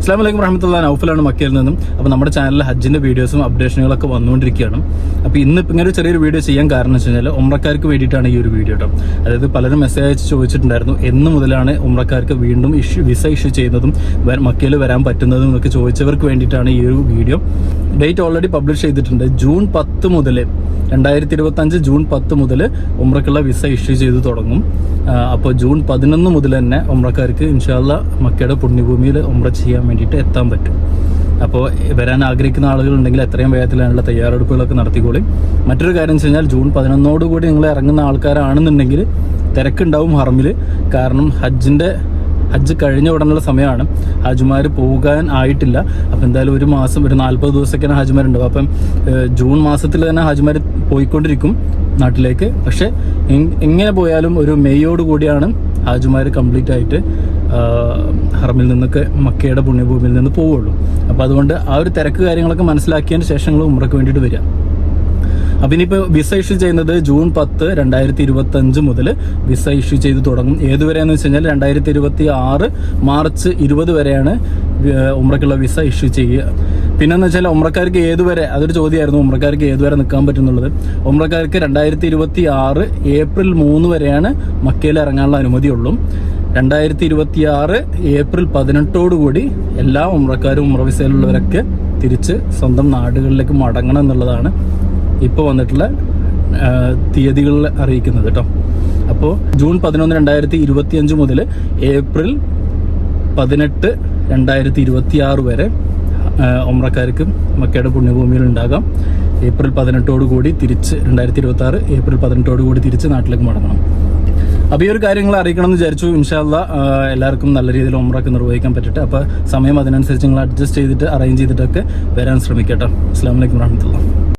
അസ്ലാം വലൈക്കും റഹമത്തുള്ള നൗഫലാണ് മക്കയിൽ നിന്നും. അപ്പോൾ നമ്മുടെ ചാനലിൽ ഹജ്ജിന്റെ വീഡിയോസും അപ്ഡേഷനുകളൊക്കെ വന്നുകൊണ്ടിരിക്കുകയാണ്. അപ്പോൾ ഇന്ന് ഇങ്ങനെ ചെറിയൊരു വീഡിയോ ചെയ്യാൻ കാരണം വെച്ച് കഴിഞ്ഞാൽ ഉമ്രക്കാർക്ക് വേണ്ടിയിട്ടാണ് ഈ ഒരു വീഡിയോ കേട്ടോ അതായത് പലരും മെസ്സേജ് അയച്ച് ചോദിച്ചിട്ടുണ്ടായിരുന്നു എന്ന് മുതലാണ് ഉമ്രക്കാർക്ക് വീണ്ടും ഇഷ്യൂ വിസ ഇഷ്യൂ ചെയ്യുന്നതും മക്കയിൽ വരാൻ പറ്റുന്നതും എന്നൊക്കെ ചോദിച്ചവർക്ക് വേണ്ടിയിട്ടാണ് ഈ ഒരു വീഡിയോ ഡേറ്റ് ഓൾറെഡി പബ്ലിഷ് ചെയ്തിട്ടുണ്ട്. ജൂൺ പത്ത് മുതൽ രണ്ടായിരത്തി ഇരുപത്തി അഞ്ച് ജൂൺ പത്ത് മുതൽ ഉമ്രക്കുള്ള വിസ ഇഷ്യൂ ചെയ്ത് തുടങ്ങും. അപ്പോൾ ജൂൺ പതിനൊന്ന് മുതൽ തന്നെ ഉമ്രക്കാർക്ക് ഇൻഷാല്ല മക്കയുടെ പുണ്യഭൂമിയിൽ ഉമ്ര ചെയ്യാൻ വേണ്ടിയിട്ട് എത്താൻ പറ്റും. അപ്പോൾ വരാൻ ആഗ്രഹിക്കുന്ന ആളുകളുണ്ടെങ്കിൽ എത്രയും വേഗത്തിൽ അതിനുള്ള തയ്യാറെടുപ്പുകളൊക്കെ നടത്തിക്കോളി. മറ്റൊരു കാര്യം വെച്ച് കഴിഞ്ഞാൽ ജൂൺ പതിനൊന്നോടുകൂടി നിങ്ങൾ ഇറങ്ങുന്ന ആൾക്കാരാണെന്നുണ്ടെങ്കിൽ തിരക്കുണ്ടാവും ഹറമിൽ കാരണം ഹജ്ജിന്റെ ഹജ്ജ് കഴിഞ്ഞ ഉടനുള്ള സമയമാണ്. ഹജ്ജുമാർ പോകാൻ ആയിട്ടില്ല. അപ്പം എന്തായാലും ഒരു മാസം ഒരു നാൽപ്പത് ദിവസമൊക്കെയാണ് ഹജ്ജുമാരുണ്ടാവും അപ്പം ജൂൺ മാസത്തിൽ തന്നെ ഹജ്ജുമാർ പോയിക്കൊണ്ടിരിക്കും നാട്ടിലേക്ക്. പക്ഷേ എങ്ങനെ പോയാലും ഒരു മെയ്യോട് കൂടിയാണ് ഹാജുമാർ കംപ്ലീറ്റ് ആയിട്ട് ഹറമിൽ നിന്നൊക്കെ മക്കയുടെ പുണ്യഭൂമിയിൽ നിന്ന് പോവുള്ളൂ. അപ്പോൾ അതുകൊണ്ട് ആ ഒരു തിരക്ക് കാര്യങ്ങളൊക്കെ മനസ്സിലാക്കിയതിന് ശേഷം നിങ്ങൾ ഉമ്രക്ക് വേണ്ടിയിട്ട് വരിക. അപ്പം ഇനിയിപ്പോൾ വിസ ഇഷ്യൂ ചെയ്യുന്നത് ജൂൺ പത്ത് രണ്ടായിരത്തി ഇരുപത്തി അഞ്ച് മുതൽ വിസ ഇഷ്യൂ ചെയ്ത് തുടങ്ങും. ഏതുവരെയാണെന്ന് വെച്ച് കഴിഞ്ഞാൽ രണ്ടായിരത്തി ഇരുപത്തി ആറ് മാർച്ച് ഇരുപത് വരെയാണ് ഉമ്രക്കുള്ള വിസ ഇഷ്യൂ ചെയ്യുക. പിന്നെന്ന് വെച്ചാൽ ഉമ്രക്കാർക്ക് ഏതുവരെ അതൊരു ചോദ്യമായിരുന്നു ഉമ്രക്കാർക്ക് ഏതുവരെ നിൽക്കാൻ പറ്റുന്നുള്ളത് ഉമ്രക്കാർക്ക് രണ്ടായിരത്തി ഇരുപത്തി ആറ് ഏപ്രിൽ മൂന്ന് വരെയാണ് മക്കയിൽ ഇറങ്ങാനുള്ള അനുമതിയുള്ളൂ. രണ്ടായിരത്തി ഇരുപത്തി ആറ് ഏപ്രിൽ പതിനെട്ടോടുകൂടി എല്ലാ ഉമ്രക്കാരും ഉമ്ര വിസയിലുള്ളവരൊക്കെ തിരിച്ച് സ്വന്തം നാടുകളിലേക്ക് മടങ്ങണം എന്നുള്ളതാണ് ഇപ്പോൾ വന്നിട്ടുള്ള തീയതികളിൽ അറിയിക്കുന്നത് കേട്ടോ. അപ്പോൾ ജൂൺ പതിനൊന്ന് രണ്ടായിരത്തി ഇരുപത്തി അഞ്ച് മുതൽ ഏപ്രിൽ പതിനെട്ട് രണ്ടായിരത്തി ഇരുപത്തി ആറ് വരെ ഒമ്രക്കാർക്ക് മക്കയുടെ പുണ്യഭൂമിയിൽ ഉണ്ടാകാം. ഏപ്രിൽ പതിനെട്ടോട് കൂടി തിരിച്ച് രണ്ടായിരത്തി ഇരുപത്തി ആറ് ഏപ്രിൽ പതിനെട്ടോട് കൂടി തിരിച്ച് നാട്ടിലേക്ക് മടങ്ങണം. അപ്പോൾ ഈ ഒരു കാര്യങ്ങൾ അറിയിക്കണം എന്ന് വിചാരിച്ചു ഇൻഷാല്ല എല്ലാവർക്കും നല്ല രീതിയിൽ ഒമ്രൊക്കെ നിർവഹിക്കാൻ പറ്റട്ടെ. അപ്പോൾ സമയം അതിനനുസരിച്ച് നിങ്ങൾ അഡ്ജസ്റ്റ് ചെയ്തിട്ട് അറേഞ്ച് ചെയ്തിട്ടൊക്കെ വരാൻ ശ്രമിക്കട്ടെ. അസ്സാം വലൈക്കും വാഹമത്തുള്ള